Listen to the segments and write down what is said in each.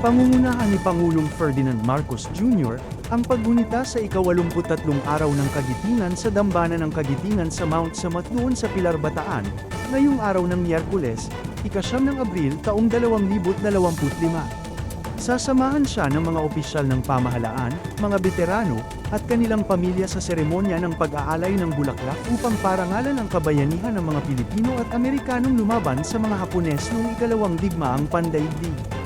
Pangungunahan ni Pangulong Ferdinand Marcos Jr. ang paggunita sa ikawalumputatlong araw ng kagitingan sa dambana ng kagitingan sa Mount Samat noon sa Pilar Bataan, ngayong araw ng Miyerkules, ikasyam ng Abril taong 2025. Sasamahan siya ng mga opisyal ng pamahalaan, mga veterano, at kanilang pamilya sa seremonya ng pag-aalay ng bulaklak upang parangalan ang kabayanihan ng mga Pilipino at Amerikanong lumaban sa mga Hapones noong ikalawang digmaang pandaigdig.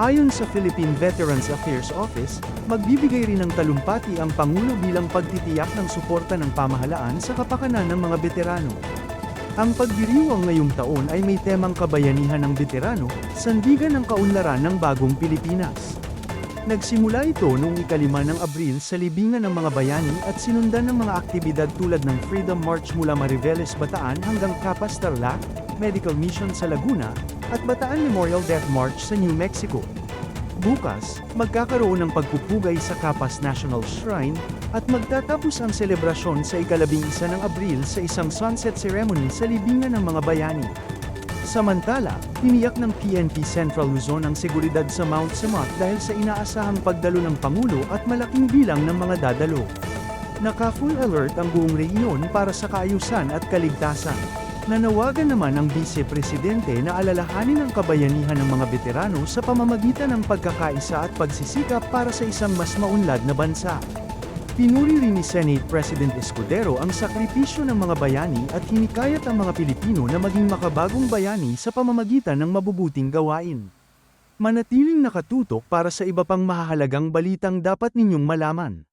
Ayon sa Philippine Veterans Affairs Office, magbibigay rin ng talumpati ang Pangulo bilang pagtitiyak ng suporta ng pamahalaan sa kapakanan ng mga veterano. Ang pagdiriwang ngayong taon ay may temang kabayanihan ng veterano, sandigan ng kaunlaran ng bagong Pilipinas. Nagsimula ito noong ikalima ng Abril sa libingan ng mga bayani at sinundan ng mga aktibidad tulad ng Freedom March mula Mariveles, Bataan hanggang Capas, Tarlac, Medical Mission sa Laguna, at Bataan Memorial Death March sa New Mexico. Bukas, magkakaroon ng pagpupugay sa Capas National Shrine, at magtatapos ang selebrasyon sa ikalabing isa ng Abril sa isang sunset ceremony sa libingan ng mga bayani. Samantala, tiniyak ng PNP Central Luzon ang seguridad sa Mount Samat dahil sa inaasahang pagdalo ng Pangulo at malaking bilang ng mga dadalo. Naka-full alert ang buong rehiyon para sa kaayusan at kaligtasan. Nanawagan naman ang Vice Presidente na alalahanin ang kabayanihan ng mga veterano sa pamamagitan ng pagkakaisa at pagsisikap para sa isang mas maunlad na bansa. Pinuri rin ni Senate President Escudero ang sakripisyo ng mga bayani at hinikayat ang mga Pilipino na maging makabagong bayani sa pamamagitan ng mabubuting gawain. Manatiling nakatutok para sa iba pang mahahalagang balitang dapat ninyong malaman.